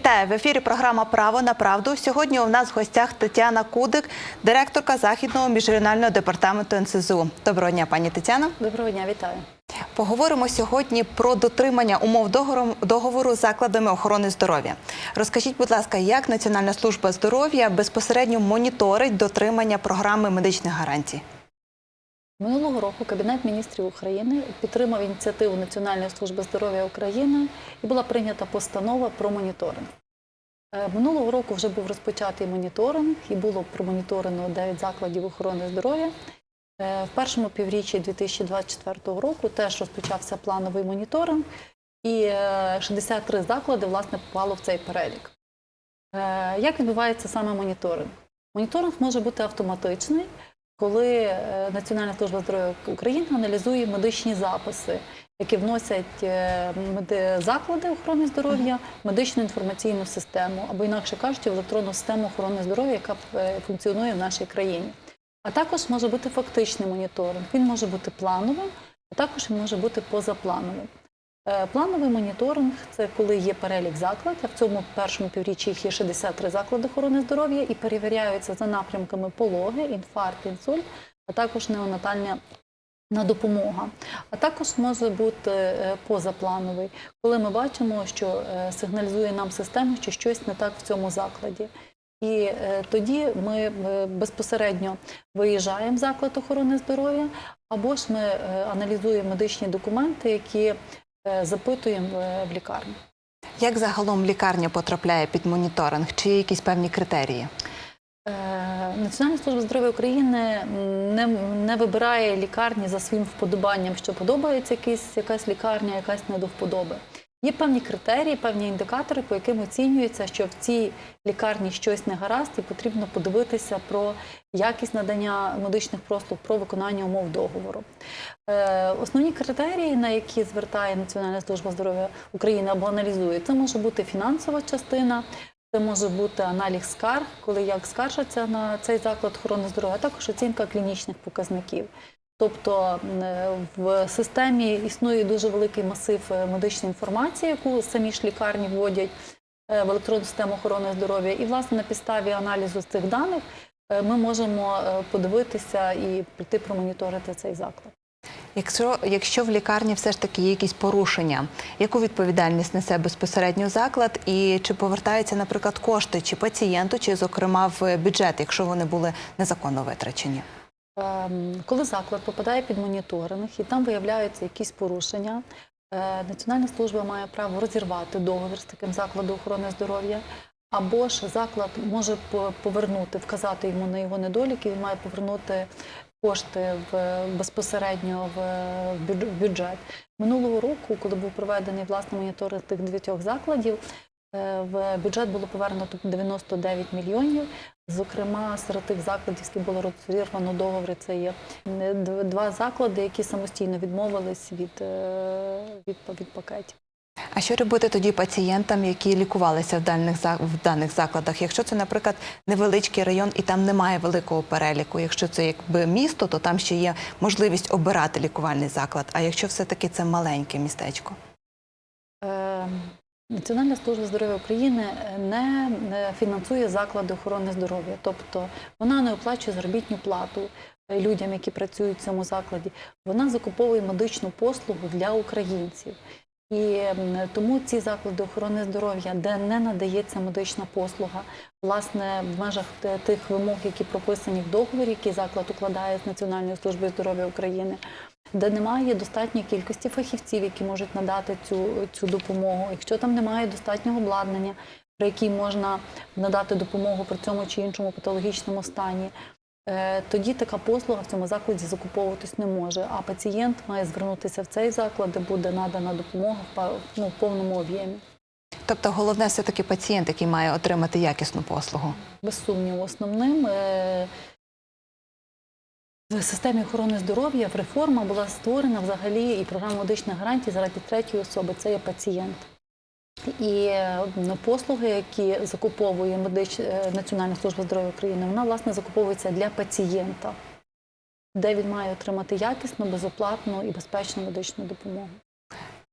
Вітаю в ефірі. Програма Право на правду. Сьогодні у нас в гостях Тетяна Кудик, директорка західного міжрегіонального департаменту НСЗУ. Доброго дня, пані Тетяна. Доброго дня, вітаю. Поговоримо сьогодні про дотримання умов договору, договору з закладами охорони здоров'я. Розкажіть, будь ласка, як Національна служба здоров'я безпосередньо моніторить дотримання програми медичних гарантій? Минулого року Кабінет міністрів України підтримав ініціативу Національної служби здоров'я України і була прийнята постанова про моніторинг. Е, Минулого року вже був розпочатий моніторинг і було промоніторено 9 закладів охорони здоров'я. Е, В першому півріччі 2024 року теж розпочався плановий моніторинг, і е, 63 заклади власне попало в цей перелік. Е, Як відбувається саме моніторинг? Моніторинг може бути автоматичний, коли е, Національна служба здоров'я України аналізує медичні записи, які вносять е, заклади охорони здоров'я в медичну інформаційну систему, або інакше кажучи, в електронну систему охорони здоров'я, яка е, функціонує в нашій країні. А також може бути фактичний моніторинг. Він може бути плановим, а також він може бути позаплановим. Е, Плановий моніторинг це коли є перелік закладів. В цьому першому півріччі їх є 63 заклади охорони здоров'я і перевіряються за напрямками пологи, інфаркт, інсульт, а також неонатальна на допомога. А також може бути е, позаплановий, коли ми бачимо, що е, сигналізує нам система, що щось не так в цьому закладі. І тоді ми безпосередньо виїжджаємо в заклад охорони здоров'я, або ж ми аналізуємо медичні документи, які запитуємо в- в лікарні. Як загалом лікарня потрапляє під моніторинг? Чи є якісь певні критерії? Е, Національна служба здоров'я України не, не вибирає лікарні за своїм вподобанням, що подобається якась, якась лікарня, якась не до вподоби. Є певні критерії, певні індикатори, по яким оцінюється, що в цій лікарні щось не гаразд, і потрібно подивитися про якість надання медичних послуг, про виконання умов договору. Е, Основні критерії, на які звертає Національна служба здоров'я України або аналізує, це може бути фінансова частина, це може бути аналіз скарг, коли як скаржаться на цей заклад охорони здоров'я, а також оцінка клінічних показників. Тобто е, в системі існує дуже великий масив е, медичної інформації, яку самі ж лікарні вводять е, в електронну систему охорони здоров'я. І, власне, на підставі аналізу цих даних ми можемо подивитися і прийти промоніторити цей заклад. Якщо, якщо в лікарні все ж таки є якісь порушення, яку відповідальність несе безпосередньо заклад, і чи повертаються, наприклад, кошти чи пацієнту, чи, зокрема, в бюджет, якщо вони були незаконно витрачені? Ем, Коли заклад попадає під моніторинг і там виявляються якісь порушення, е, Національна служба має право розірвати договір з таким закладом охорони здоров'я, або ж заклад може повернути, вказати йому на його недоліки, він має повернути кошти в безпосередньо в бюджет. Минулого року, коли був проведений власне моніторинг тих дев'ятьох закладів, е, в бюджет було повернено 99 мільйонів. Зокрема, серед тих закладів, яких було розірвано договори, це є два заклади, які самостійно відмовились від, е, від, від пакетів. А що робити тоді пацієнтам, які лікувалися в даних в даних закладах? Якщо це, наприклад, невеличкий район і там немає великого переліку. Якщо це якби місто, то там ще є можливість обирати лікувальний заклад. А якщо все-таки це маленьке містечко? Е, Національна служба здоров'я України не фінансує заклади охорони здоров'я, тобто вона не оплачує заробітну плату е, людям, які працюють в цьому закладі. Вона закуповує медичну послугу для українців. І тому ці заклади охорони здоров'я, де не надається медична послуга, власне, в межах тих вимог, які прописані в договорі, який заклад укладає з Національною службою здоров'я України, де немає достатньої кількості фахівців, які можуть надати цю, цю допомогу. Якщо там немає достатнього обладнання, при якій можна надати допомогу при цьому чи іншому патологічному стані, е, тоді така послуга в цьому закладі закуповуватись не може. А пацієнт має звернутися в цей заклад, де буде надана допомога в ну, в повному об'ємі. Тобто головне все-таки пацієнт, який має отримати якісну послугу. Без сумніву, основним е, в системі охорони здоров'я в реформа була створена взагалі і програма медичних гарантій заради третьої особи це є пацієнт. І е, послуги, які закуповує медич... е, Національна служба здоров'я України, вона власне закуповується для пацієнта, де він має отримати якісну, безоплатну і безпечну медичну допомогу.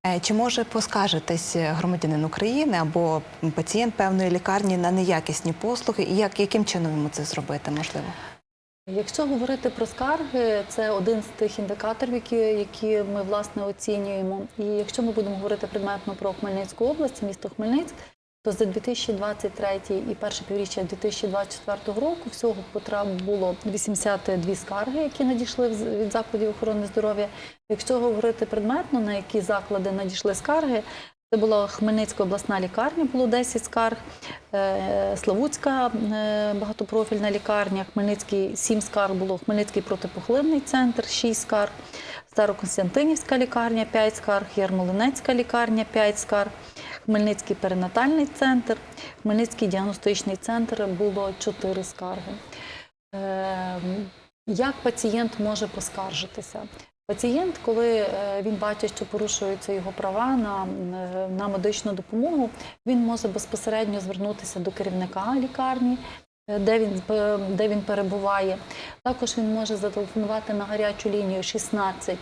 Е, Чи може поскаржитись громадянин України або пацієнт певної лікарні на неякісні послуги, і як яким чином йому це зробити можливо? Якщо говорити про скарги, це один з тих індикаторів, які, які ми власне оцінюємо. І якщо ми будемо говорити предметно про Хмельницьку область, місто Хмельницьк, то за 2023 і перше півріччя 2024 року всього потреб було 82 скарги, які надійшли від закладів охорони здоров'я. Якщо говорити предметно, на які заклади надійшли скарги, це була Хмельницька обласна лікарня, було 10 скарг, е, Славутська е, багатопрофільна лікарня, Хмельницький 7 скарг було, Хмельницький протипухливний центр 6 скарг, Староконстантинівська лікарня 5 скарг, Ярмолинецька лікарня 5 скарг, Хмельницький перинатальний центр, Хмельницький діагностичний центр було 4 скарги. Е, Як пацієнт може поскаржитися? Пацієнт, коли е, він бачить, що порушуються його права на, е, на медичну допомогу, він може безпосередньо звернутися до керівника лікарні, е, де він, де він перебуває. Також він може зателефонувати на гарячу лінію 16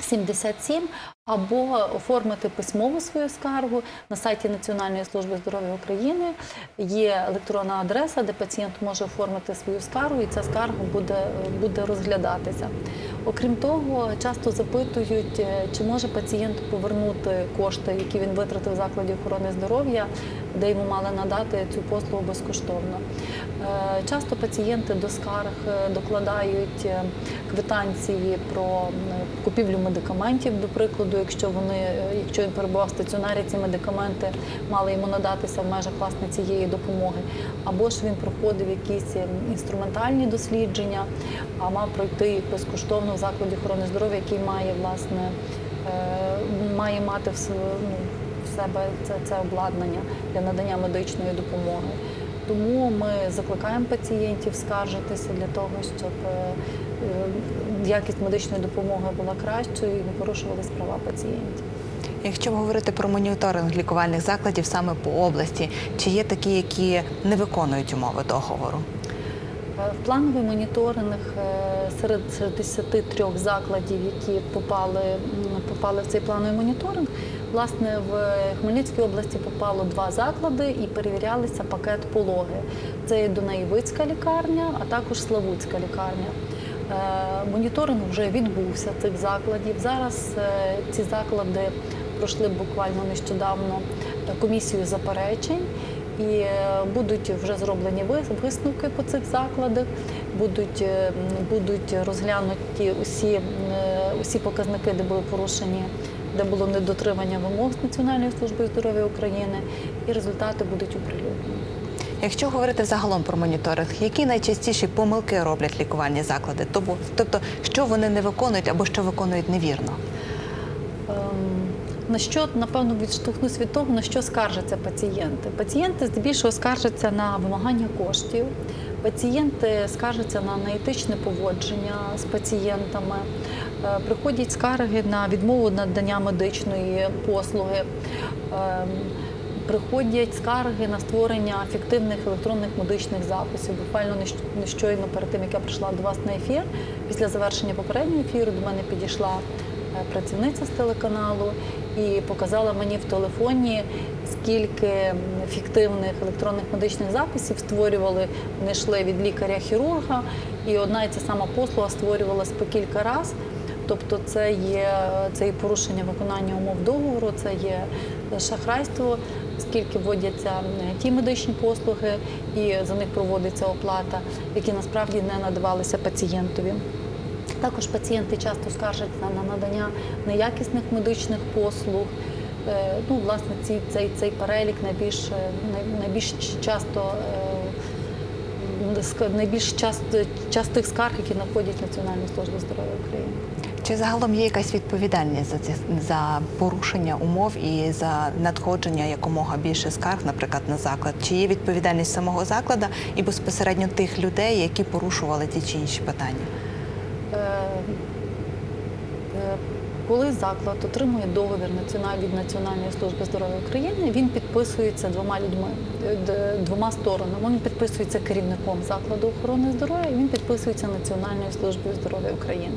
77 або оформити письмову свою скаргу на сайті Національної служби здоров'я України. Є електронна адреса, де пацієнт може оформити свою скаргу, і ця скарга буде, буде розглядатися. Окрім того, часто запитують, е, чи може пацієнт повернути кошти, які він витратив в закладі охорони здоров'я, де йому мали надати цю послугу безкоштовно. Е, Часто пацієнти до скарг е, докладають е, квитанції про купівлю медикаментів, до прикладу, якщо вони, якщо він перебував в стаціонарі, ці медикаменти мали йому надатися в межах власне цієї допомоги, або ж він проходив якісь е, інструментальні дослідження, а мав пройти безкоштовно в закладі охорони здоров'я, який має власне має мати в ну, себе це, це обладнання для надання медичної допомоги. Тому ми закликаємо пацієнтів скаржитися для того, щоб е, е, якість медичної допомоги була кращою і не порушувались права пацієнтів. Якщо говорити про моніторинг лікувальних закладів саме по області, чи є такі, які не виконують умови договору? Е, В плановий моніторинг серед 63 закладів, які попали, попали в цей плановий моніторинг, власне, в Хмельницькій області попало два заклади і перевірялися пакет пологи. Це Дунаєвицька лікарня, а також Славутська лікарня. Е, Моніторинг вже відбувся цих закладів. Зараз е, ці заклади пройшли буквально нещодавно е, комісію заперечень. І будуть вже зроблені висновки по цих закладах, будуть, будуть розглянуті усі, усі показники, де були порушені, де було недотримання вимог Національної служби здоров'я України, і результати будуть оприлюднені. Якщо говорити загалом про моніторинг, які найчастіші помилки роблять лікувальні заклади? Тобто, тобто, що вони не виконують або що виконують невірно? На що напевно відштовхнусь від того, на що скаржаться пацієнти? Пацієнти здебільшого скаржаться на вимагання коштів. Пацієнти скаржаться на неетичне поводження з пацієнтами. Е, Приходять скарги на відмову надання медичної послуги. Ем, Приходять скарги на створення фіктивних електронних медичних записів. Буквально нещойно перед тим, як я прийшла до вас на ефір, після завершення попереднього ефіру до мене підійшла е, працівниця з телеканалу і показала мені в телефоні, скільки фіктивних електронних медичних записів створювали, вони йшли від лікаря-хірурга, і одна і ця сама послуга створювалась по кілька разів. Тобто це є, це є порушення виконання умов договору, це є шахрайство, оскільки вводяться ті медичні послуги і за них проводиться оплата, які насправді не надавалися пацієнтові. Також пацієнти часто скаржаться на надання неякісних медичних послуг. Е, Ну, власне, ці, цей, цей перелік найбільш, е, найбільш часто е, найбільш часто, частих скарг, які надходять Національної служби здоров'я України. Чи загалом є якась відповідальність за ці за порушення умов і за надходження якомога більше скарг, наприклад, на заклад? Чи є відповідальність самого закладу і безпосередньо тих людей, які порушували ті чи інші питання? Е, е, Коли заклад отримує договір від Національної служби здоров'я України, він підписується двома людьми, е, двома сторонами. Він підписується керівником закладу охорони здоров'я і він підписується Національною службою здоров'я України.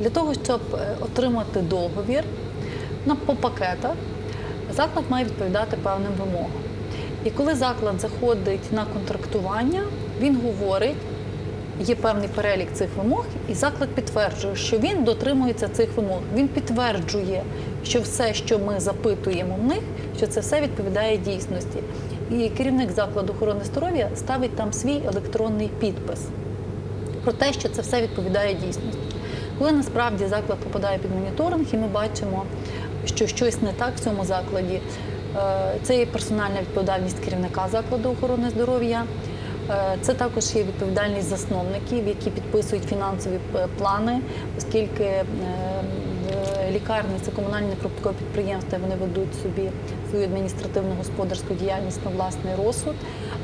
Для того, щоб е, отримати договір, на по пакетах заклад має відповідати певним вимогам. І коли заклад заходить на контрактування, він говорить, є певний перелік цих вимог, і заклад підтверджує, що він дотримується цих вимог. Він підтверджує, що все, що ми запитуємо в них, що це все відповідає дійсності. І керівник закладу охорони здоров'я ставить там свій електронний підпис про те, що це все відповідає дійсності. Коли насправді заклад попадає під моніторинг, і ми бачимо, що щось не так в цьому закладі, е, це є персональна відповідальність керівника закладу охорони здоров'я. Е, Це також є відповідальність засновників, які підписують фінансові плани, оскільки е, е, лікарні це комунальне прибуткове підприємство, вони ведуть собі свою адміністративну господарську діяльність на власний розсуд.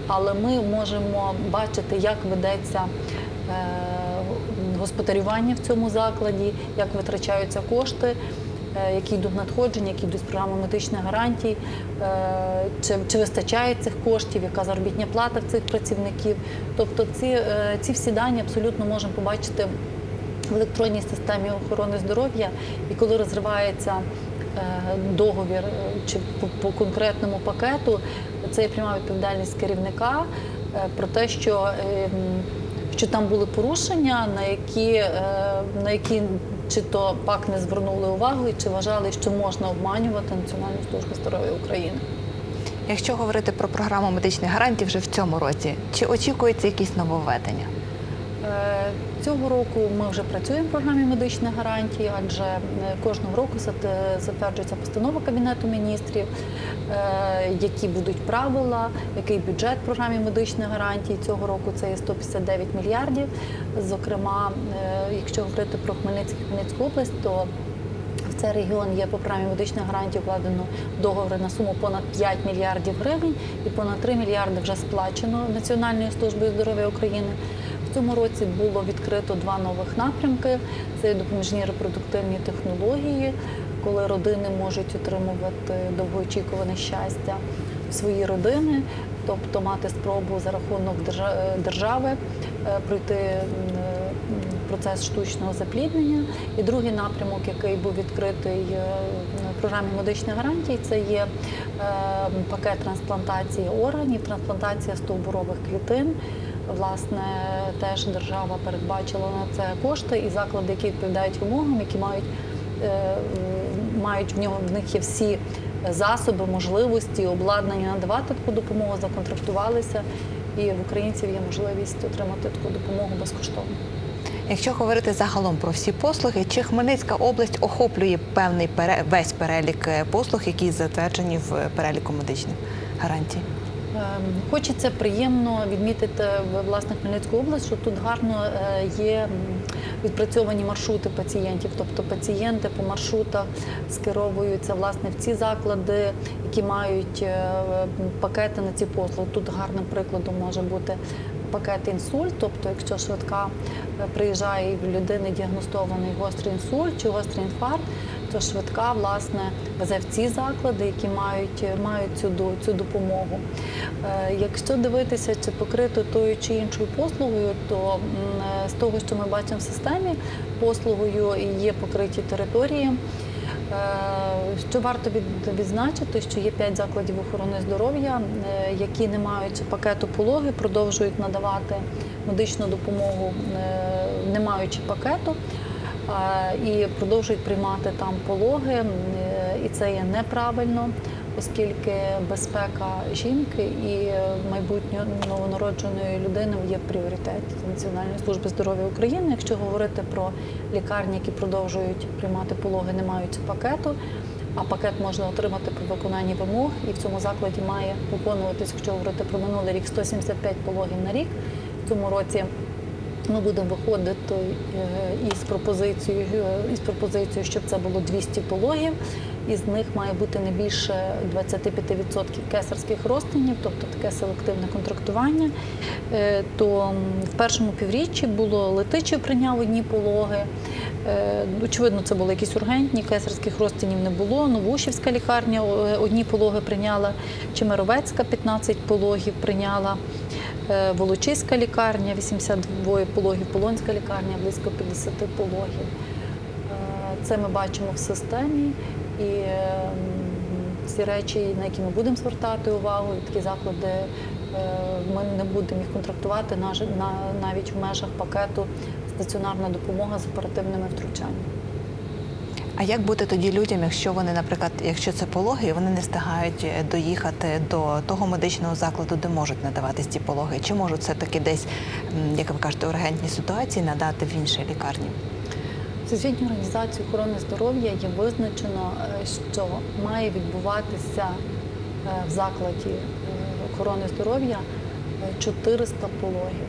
Але ми можемо бачити, як ведеться е, господарювання в цьому закладі, як витрачаються кошти, е, які йдуть надходження, які йдуть з програми медичних гарантій, е, чи, чи вистачає цих коштів, яка заробітня плата в цих працівників. Тобто ці, е, ці всі дані абсолютно можемо побачити в електронній системі охорони здоров'я, і коли розривається е, договір е, чи по, конкретному пакету, це є пряма відповідальність керівника е, про те, що, що там були порушення, на які, е, на які чи то пак не звернули увагу, і чи вважали, що можна обманювати Національну службу здоров'я України. Якщо говорити про програму медичних гарантій вже в цьому році, чи очікується якісь нововведення? Е, Цього року ми вже працюємо в програмі медичних гарантій, адже е, кожного року затверджується постанова Кабінету міністрів, е, які будуть правила, який бюджет в програмі медичних гарантій. Цього року це є 159 мільярдів. Зокрема, якщо говорити про Хмельницький Хмельницьку область, то в цей регіон є по програмі медичних гарантій укладено договори на суму понад 5 мільярдів гривень і понад 3 мільярди вже сплачено Національною службою здоров'я України. Цьому році було відкрито два нових напрямки: це допоміжні репродуктивні технології, коли родини можуть отримувати довгоочікуване щастя в свої родини, тобто мати спробу за рахунок держави е, пройти е, процес штучного запліднення. І другий напрямок, який був відкритий е, в програмі медичних гарантій, це є пакет трансплантації органів, трансплантація стовбурових клітин. Власне, теж держава передбачила на це кошти і заклади, які відповідають вимогам, які мають, е, мають в нього в них є всі засоби, можливості, обладнання надавати таку допомогу, законтрактувалися, і в українців є можливість отримати таку допомогу безкоштовно. Якщо говорити загалом про всі послуги, чи Хмельницька область охоплює певний весь перелік е, послуг, які затверджені в переліку медичних гарантій? Ем, Хочеться приємно відмітити в власне Хмельницьку область, що тут гарно е, є відпрацьовані маршрути пацієнтів. Тобто пацієнти по маршрутах скеровуються власне в ці заклади, які мають е, пакети на ці послуги. Тут гарним прикладом може бути пакет інсульт, тобто якщо швидка е, приїжджає в людини діагностований гострий інсульт чи гострий інфаркт, то швидка власне везе в ці заклади, які мають, мають цю, цю допомогу. Е, Якщо дивитися, чи покрито тою чи іншою послугою, то е, з того, що ми бачимо в системі, послугою є покриті території. Е, Що варто від- відзначити, що є 5 закладів охорони здоров'я, які не маючи пакету пологи, продовжують надавати медичну допомогу, не маючи пакету, і продовжують приймати там пологи. І це є неправильно, оскільки безпека жінки і майбутньої новонародженої людини є в пріоритеті Національної служби здоров'я України. Якщо говорити про лікарні, які продовжують приймати пологи, не маючи пакету. А пакет можна отримати при виконанні вимог, і в цьому закладі має виконуватись, якщо говорити про минулий рік, 175 пологів на рік. В цьому році ми будемо виходити е, із пропозицією, е, із пропозицією, щоб це було 200 пологів. Із них має бути не більше 25% кесарських розтинів, тобто таке селективне контрактування. Е, То в першому півріччі було летичі прийняв одні пологи. Очевидно, це були якісь ургентні, кесарських розтинів не було. Новушівська лікарня одні пологи прийняла, Чемеровецька 15 пологів прийняла. Е, Волочиська лікарня, 82 пологів, Полонська лікарня, близько 50 пологів. Е, Це ми бачимо в системі. І всі речі, на які ми будемо звертати увагу, такі заклади е, ми не будемо їх контрактувати навіть в межах пакету стаціонарна допомога з оперативними втручаннями. А як бути тоді людям, якщо вони, наприклад, якщо це пологи, вони не встигають е, доїхати до того медичного закладу, де можуть надаватись ці пологи? Чи можуть все таки десь, як ви кажете, ургентні ситуації надати в іншій лікарні? Всесвітньої організації охорони здоров'я є визначено, е, що має відбуватися е, в закладі охорони здоров'я е, 400 пологів.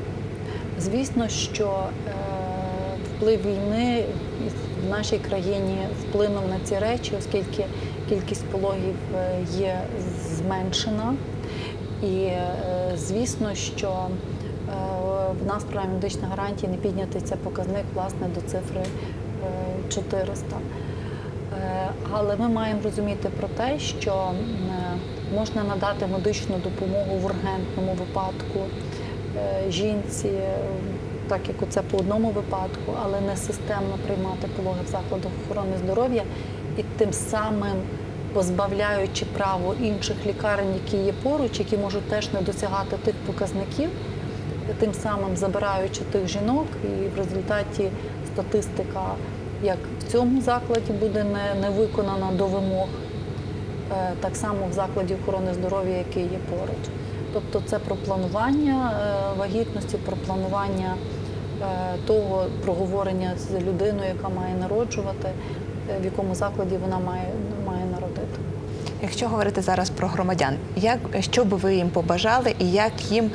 Звісно, що вплив війни в нашій країні вплинув на ці речі, оскільки кількість пологів е, є зменшена. І е, звісно, що е, в нас програмі медичних гарантій не піднятий цей показник власне до цифри е, 400. Е, Але ми маємо розуміти про те, що можна надати медичну допомогу в ургентному випадку жінці, так як це по одному випадку, але не системно приймати пологи в закладах охорони здоров'я і тим самим позбавляючи право інших лікарень, які є поруч, які можуть теж не досягати тих показників, тим самим забираючи тих жінок, і в результаті статистика, як в цьому закладі буде не, не виконана до вимог, е, так само в закладі охорони здоров'я, який є поруч. Тобто це про планування е, вагітності, про планування е, того проговорення з людиною, яка має народжувати, е, в якому закладі вона має, має народити. Якщо говорити зараз про громадян, як що би ви їм побажали і як їм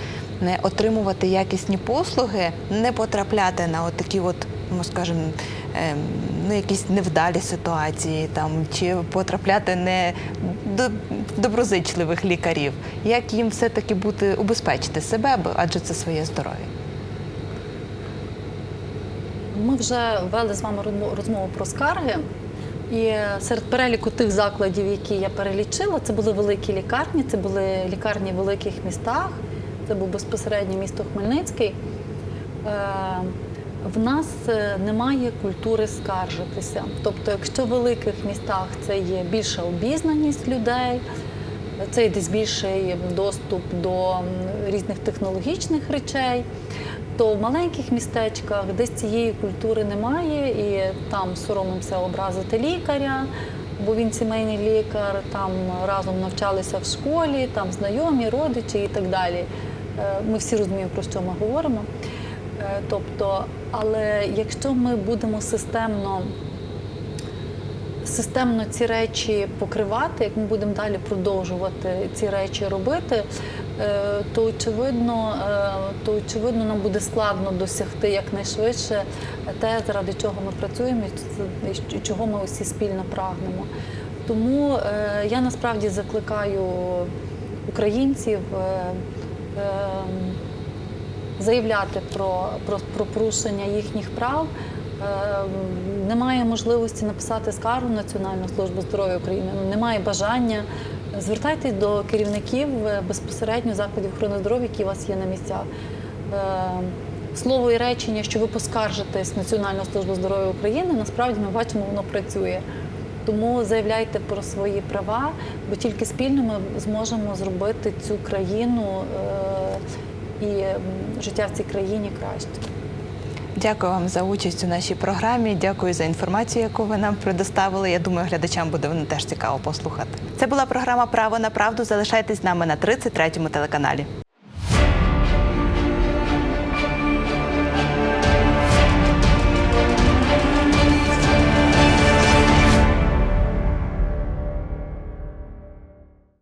отримувати якісні послуги, не потрапляти на от такі, от, ну скажімо, ну якісь невдалі ситуації там чи потрапляти не до доброзичливих лікарів? Як їм все-таки бути убезпечити себе, адже це своє здоров'я? Ми вже вели з вами розмову про скарги. І серед переліку тих закладів, які я перелічила, це були великі лікарні, це були лікарні в великих містах, це був безпосередньо місто Хмельницький. В нас е, немає культури скаржитися. Тобто, якщо в великих містах це є більша обізнаність людей, це є десь більший доступ до різних технологічних речей, то в маленьких містечках десь цієї культури немає, і там соромимося образити лікаря, бо він сімейний лікар, там разом навчалися в школі, там знайомі, родичі і так далі. Е, Ми всі розуміємо, про що ми говоримо. Е, Тобто, але якщо ми будемо системно системно ці речі покривати, як ми будемо далі продовжувати ці речі робити, е, то очевидно, е, то очевидно нам буде складно досягти якнайшвидше те, заради чого ми працюємо і чого ми усі спільно прагнемо. Тому я насправді закликаю українців. Заявляти про, про, про порушення їхніх прав. Е, Немає можливості написати скаргу Національну службу здоров'я України, немає бажання. Звертайтесь до керівників е, безпосередньо закладів охорони здоров'я, які у вас є на місцях. Е, Слово і речення, що ви поскаржитесь Національну службу здоров'я України, насправді ми бачимо, воно працює. Тому заявляйте про свої права, бо тільки спільно ми зможемо зробити цю країну е, і життя в цій країні краще. Дякую вам за участь у нашій програмі. Дякую за інформацію, яку ви нам предоставили. Я думаю, глядачам буде воно теж цікаво послухати. Це була програма Право на правду. Залишайтесь з нами на 33-му телеканалі.